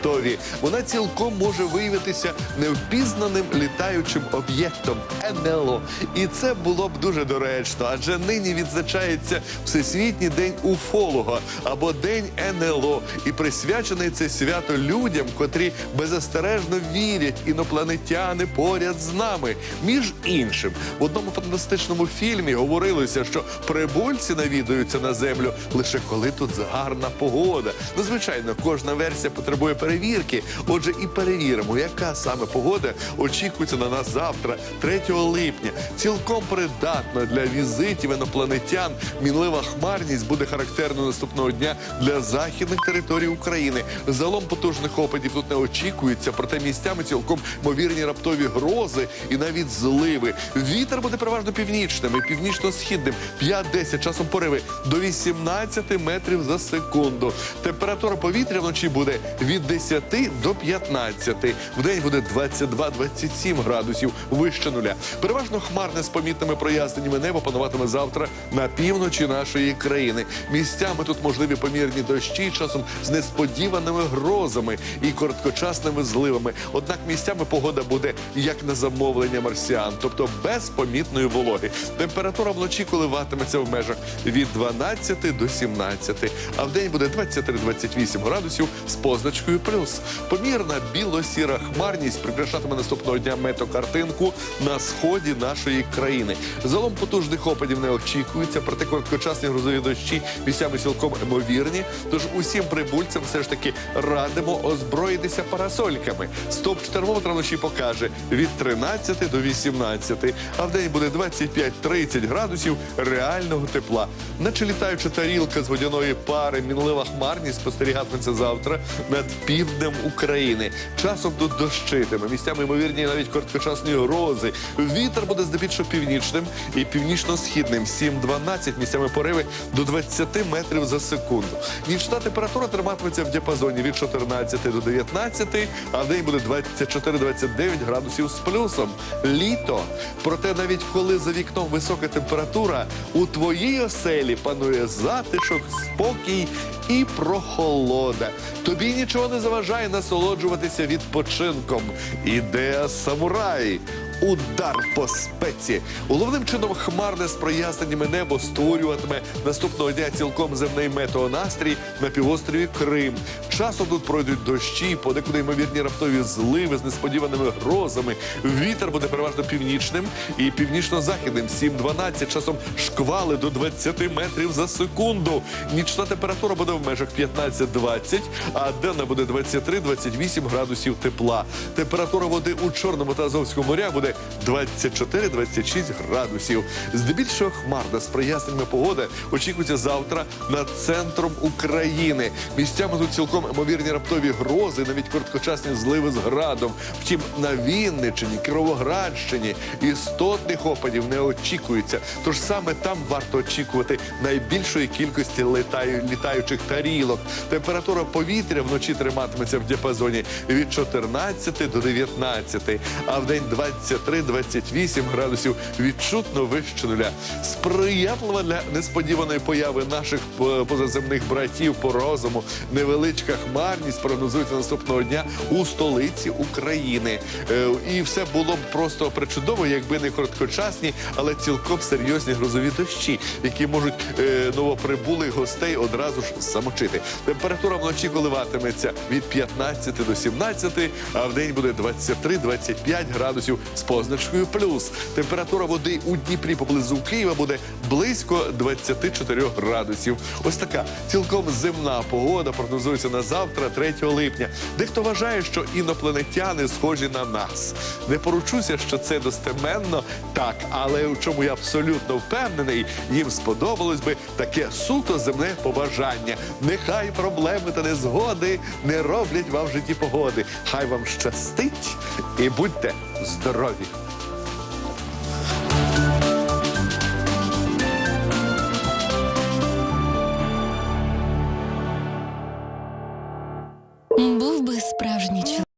раптові. Вона цілком може виявитися невпізнаним літаючим об'єктом НЛО. І це було б дуже доречно, адже нині відзначається Всесвітній день уфолога або День НЛО, і присвячений це свято людям, котрі беззастережно вірять інопланетяни поряд з нами. Між іншим, в одному фантастичному фільмі говорилося, що прибульці навідуються на землю лише коли тут гарна погода. Ну, звичайно, кожна версія потребує перевірки. Отже, і перевіримо, яка саме погода очікується на нас завтра, 3 липня. Цілком придатна для візитів інопланетян. Мінлива хмарність буде характерною наступного дня для західних територій України. Залом потужних опадів тут не очікується, проте місцями цілком ймовірні раптові грози і навіть зливи. Вітер буде переважно північним і північно-східним. 5-10 часом пориви до 18 метрів за секунду. Температура повітря вночі буде від 10 до 15. В день буде 22-27 градусів вище нуля. Переважно хмарне з помітними проясненнями небо пануватиме завтра на півночі нашої країни. Місцями тут можливі помірні дощі, часом з несподіваними грозами і короткочасними зливами. Однак місцями погода буде як на замовлення марсіан, тобто без помітної вологи. Температура вночі коливатиметься в межах від 12 до 17, а в день буде 23-28 градусів з позначкою плюс. Помірна біло-сіра хмарність прикрашатиме наступного дня метокартинку на сході нашої країни. Залом потужних опадів не очікується, проте короткочасні грозові дощі місцями цілком ймовірні. Тож усім прибульцям все ж таки радимо озброїтися парасольками. Стоп термометра вночі покаже від 13 до 18, а в день буде 25-30 градусів реального тепла. Наче літаюча тарілка з водяної пари, мінлива хмарність спостерігатиметься завтра над півднем України. Часом тут дощитиме, місцями ймовірні навіть короткочасні грози. Вітер буде здебільшого північним і північно-східним. 7-12 місцями пориви до 20 метрів за секунду. Нічна температура триматиметься в діапазоні від 14 до 19, а день буде 24-29 градусів з плюсом. Літо. Проте навіть коли за вікном висока температура, у твоїй оселі панує затишок, спокій і прохолода. Тобі нічого не заважає насолоджуватися відпочинком. Ідея самурай. Удар по спеці. Головним чином хмарне з проясненнями небо створюватиме наступного дня цілком земний метеонастрій на півострові Крим. Часом тут пройдуть дощі, подекуди ймовірні раптові зливи з несподіваними грозами. Вітер буде переважно північним і північно-західним. 7-12, часом шквали до 20 метрів за секунду. Нічна температура буде в межах 15-20, а денна буде 23-28 градусів тепла. Температура води у Чорному та Азовському морях буде 24-26 градусів. Здебільшого хмарна з проясненнями погода очікується завтра над центром України. Місцями тут цілком ймовірні раптові грози, навіть короткочасні зливи з градом. Втім, на Вінниччині, Кіровоградщині істотних опадів не очікується. Тож саме там варто очікувати найбільшої кількості літаю, літаючих тарілок. Температура повітря вночі триматиметься в діапазоні від 14 до 19, а в день 23-28 градусів відчутно вище нуля. Сприятлива для несподіваної появи наших е, позаземних братів по розуму. Невеличка хмарність прогнозується наступного дня у столиці України. Е, І все було б просто причудово, якби не короткочасні, але цілком серйозні грозові дощі, які можуть е, новоприбулих гостей одразу ж замочити. Температура вночі коливатиметься від 15 до 17, а в день буде 23-25 градусів позначкою плюс. Температура води у Дніпрі поблизу Києва буде близько 24 градусів. Ось така цілком земна погода прогнозується на завтра, 3 липня. Дехто вважає, що інопланетяни схожі на нас. Не поручуся, що це достеменно так, але у чому я абсолютно впевнений, їм сподобалось би таке суто земне побажання. Нехай проблеми та незгоди не роблять вам в житті погоди. Хай вам щастить і будьте здорові!